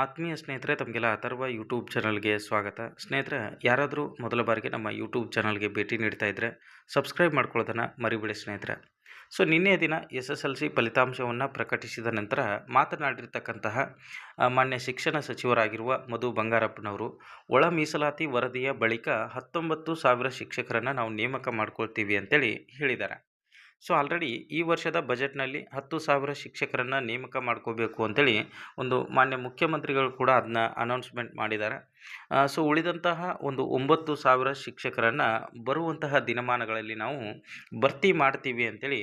ಆತ್ಮೀಯ ಸ್ನೇಹಿತರೆ, ತಮಗೆಲ್ಲ ಅಥರ್ವ ಯೂಟ್ಯೂಬ್ ಚಾನಲ್ಗೆ ಸ್ವಾಗತ. ಸ್ನೇಹಿತರೆ, ಯಾರಾದರೂ ಮೊದಲ ಬಾರಿಗೆ ನಮ್ಮ ಯೂಟ್ಯೂಬ್ ಚಾನಲ್ಗೆ ಭೇಟಿ ನೀಡ್ತಾ ಇದ್ದರೆ ಸಬ್ಸ್ಕ್ರೈಬ್ ಮಾಡ್ಕೊಳ್ಳೋದನ್ನು ಮರಿಬೇಡಿ ಸ್ನೇಹಿತರೆ. ಸೊ, ನಿನ್ನೆ ದಿನ ಎಸ್ ಎಸ್ ಎಲ್ ಸಿ ಫಲಿತಾಂಶವನ್ನು ಪ್ರಕಟಿಸಿದ ನಂತರ ಮಾತನಾಡಿರ್ತಕ್ಕಂತಹ ಮಾನ್ಯ ಶಿಕ್ಷಣ ಸಚಿವರಾಗಿರುವ ಮಧು ಬಂಗಾರಪ್ಪನವರು, ಒಳ ಮೀಸಲಾತಿ ವರದಿಯ ಬಳಿಕ ಹತ್ತೊಂಬತ್ತು ಸಾವಿರ ಶಿಕ್ಷಕರನ್ನು ನಾವು ನೇಮಕ ಮಾಡ್ಕೊಳ್ತೀವಿ ಅಂತೇಳಿ ಹೇಳಿದ್ದಾರೆ. ಸೊ ಆಲ್ರೆಡಿ ಈ ವರ್ಷದ ಬಜೆಟ್ನಲ್ಲಿ ಹತ್ತು ಸಾವಿರ ಶಿಕ್ಷಕರನ್ನು ನೇಮಕ ಮಾಡ್ಕೋಬೇಕು ಅಂತೇಳಿ ಒಂದು ಮಾನ್ಯ ಮುಖ್ಯಮಂತ್ರಿಗಳು ಕೂಡ ಅದನ್ನ ಅನೌನ್ಸ್ಮೆಂಟ್ ಮಾಡಿದ್ದಾರೆ. ಸೊ ಉಳಿದಂತಹ ಒಂದು ಒಂಬತ್ತು ಸಾವಿರ ಶಿಕ್ಷಕರನ್ನು ಬರುವಂತಹ ದಿನಮಾನಗಳಲ್ಲಿ ನಾವು ಭರ್ತಿ ಮಾಡ್ತೀವಿ ಅಂತೇಳಿ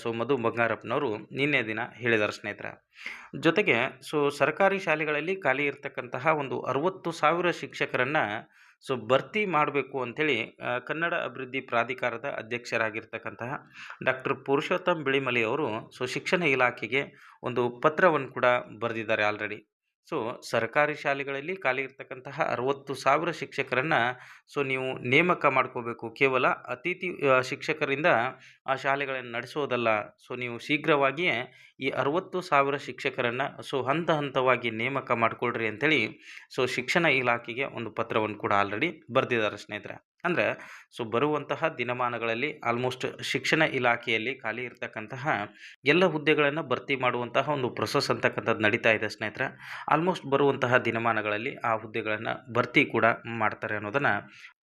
ಸೊ ಮಧು ಬಂಗಾರಪ್ಪನವರು ನಿನ್ನೆ ದಿನ ಹೇಳಿದ್ದಾರೆ ಸ್ನೇಹಿತರೆ. ಜೊತೆಗೆ, ಸೊ ಸರ್ಕಾರಿ ಶಾಲೆಗಳಲ್ಲಿ ಖಾಲಿ ಇರತಕ್ಕಂತಹ ಒಂದು ಅರುವತ್ತು ಸಾವಿರ ಶಿಕ್ಷಕರನ್ನು ಸೊ ಭರ್ತಿ ಮಾಡಬೇಕು ಅಂಥೇಳಿ ಕನ್ನಡ ಅಭಿವೃದ್ಧಿ ಪ್ರಾಧಿಕಾರದ ಅಧ್ಯಕ್ಷರಾಗಿರ್ತಕ್ಕಂತಹ ಡಾಕ್ಟರ್ ಪುರುಷೋತ್ತಮ್ ಬಿಳಿಮಲೆಯವರು ಸೊ ಶಿಕ್ಷಣ ಇಲಾಖೆಗೆ ಒಂದು ಪತ್ರವನ್ನು ಕೂಡ ಬರೆದಿದ್ದಾರೆ ಆಲ್ರೆಡಿ. ಸೊ ಸರ್ಕಾರಿ ಶಾಲೆಗಳಲ್ಲಿ ಖಾಲಿ ಇರ್ತಕ್ಕಂತಹ ಅರವತ್ತು ಸಾವಿರ ಶಿಕ್ಷಕರನ್ನು ಸೊ ನೀವು ನೇಮಕ ಮಾಡ್ಕೋಬೇಕು. ಕೇವಲ ಅತಿಥಿ ಶಿಕ್ಷಕರಿಂದ ಆ ಶಾಲೆಗಳನ್ನು ನಡೆಸೋದಲ್ಲ. ಸೊ ನೀವು ಶೀಘ್ರವಾಗಿಯೇ ಈ ಅರವತ್ತು ಸಾವಿರ ಶಿಕ್ಷಕರನ್ನು ಸೊ ಹಂತ ಹಂತವಾಗಿ ನೇಮಕ ಮಾಡಿಕೊಳ್ರಿ ಅಂಥೇಳಿ ಸೊ ಶಿಕ್ಷಣ ಇಲಾಖೆಗೆ ಒಂದು ಪತ್ರವನ್ನು ಕೂಡ ಆಲ್ರೆಡಿ ಬರೆದಿದ್ದಾರೆ ಸ್ನೇಹಿತರೆ. ಅಂದರೆ ಸೊ ಬರುವಂತಹ ದಿನಮಾನಗಳಲ್ಲಿ ಆಲ್ಮೋಸ್ಟ್ ಶಿಕ್ಷಣ ಇಲಾಖೆಯಲ್ಲಿ ಖಾಲಿ ಇರತಕ್ಕಂತಹ ಎಲ್ಲ ಹುದ್ದೆಗಳನ್ನು ಭರ್ತಿ ಮಾಡುವಂತಹ ಒಂದು ಪ್ರೊಸೆಸ್ ಅಂತಕ್ಕಂಥದ್ದು ನಡೀತಾ ಇದೆ ಸ್ನೇಹಿತರೆ. ಆಲ್ಮೋಸ್ಟ್ ಬರುವಂತಹ ದಿನಮಾನಗಳಲ್ಲಿ ಆ ಹುದ್ದೆಗಳನ್ನು ಭರ್ತಿ ಕೂಡ ಮಾಡ್ತಾರೆ ಅನ್ನೋದನ್ನು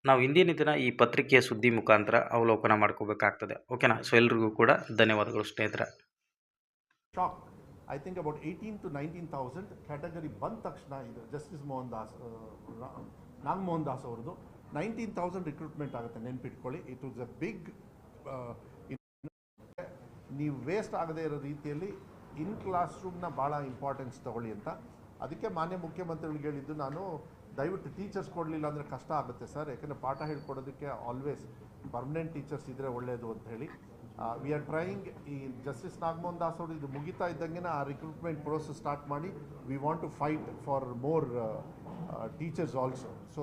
ನಾವು ಇಂದಿನ ದಿನ ಈ ಪತ್ರಿಕೆಯ ಸುದ್ದಿ ಮುಖಾಂತರ ಅವಲೋಕನ ಮಾಡ್ಕೋಬೇಕಾಗ್ತದೆ. ಓಕೆನಾ ಸೊ ಎಲ್ರಿಗೂ ಕೂಡ ಧನ್ಯವಾದಗಳು ಸ್ನೇಹಿತರೆ. Shock I think about eighteen to nineteen thousand category ಬಂದ ತಕ್ಷಣ ಇದು ಜಸ್ಟಿಸ್ ಮೋಹನ್ ದಾಸ್ ನಾಗಮೋಹನ್ ದಾಸ್ ಅವ್ರದ್ದು. ನೈನ್ಟೀನ್ ತೌಸಂಡ್ ರಿಕ್ರೂಟ್ಮೆಂಟ್ ಆಗುತ್ತೆ, ನೆನ್ಪಿಟ್ಕೊಳ್ಳಿ. ಇಟ್ ವಾಸ್ ಅ ಬಿಗ್ ನೀವು ವೇಸ್ಟ್ ಆಗದೇ ಇರೋ ರೀತಿಯಲ್ಲಿ ಇನ್ ಕ್ಲಾಸ್ ರೂಮ್ನ ಭಾಳ ಇಂಪಾರ್ಟೆನ್ಸ್ ತಗೊಳ್ಳಿ ಅಂತ. ಅದಕ್ಕೆ ಮಾನ್ಯ ಮುಖ್ಯಮಂತ್ರಿಗಳಿಗೆ ಹೇಳಿದ್ದು, ನಾನು ದಯವಿಟ್ಟು ಟೀಚರ್ಸ್ ಕೊಡಲಿಲ್ಲ ಅಂದರೆ ಕಷ್ಟ ಆಗುತ್ತೆ ಸರ್. ಯಾಕಂದರೆ ಪಾಠ ಹೇಳ್ಕೊಡೋದಕ್ಕೆ ಆಲ್ವೇಸ್ ಪರ್ಮನೆಂಟ್ ಟೀಚರ್ಸ್ ಇದ್ದರೆ ಒಳ್ಳೆಯದು ಅಂತ ಹೇಳಿ. ವಿ ಆರ್ ಟ್ರೈಯಿಂಗ್ ಈ ಜಸ್ಟಿಸ್ ನಾಗಮೋಹನ್ ದಾಸ್ ಅವರು ಇದು ಮುಗಿತಾ ಇದ್ದಂಗೆ ಆ ರಿಕ್ರೂಟ್ಮೆಂಟ್ ಪ್ರೋಸೆಸ್ ಸ್ಟಾರ್ಟ್ ಮಾಡಿ we want to fight for more teachers also so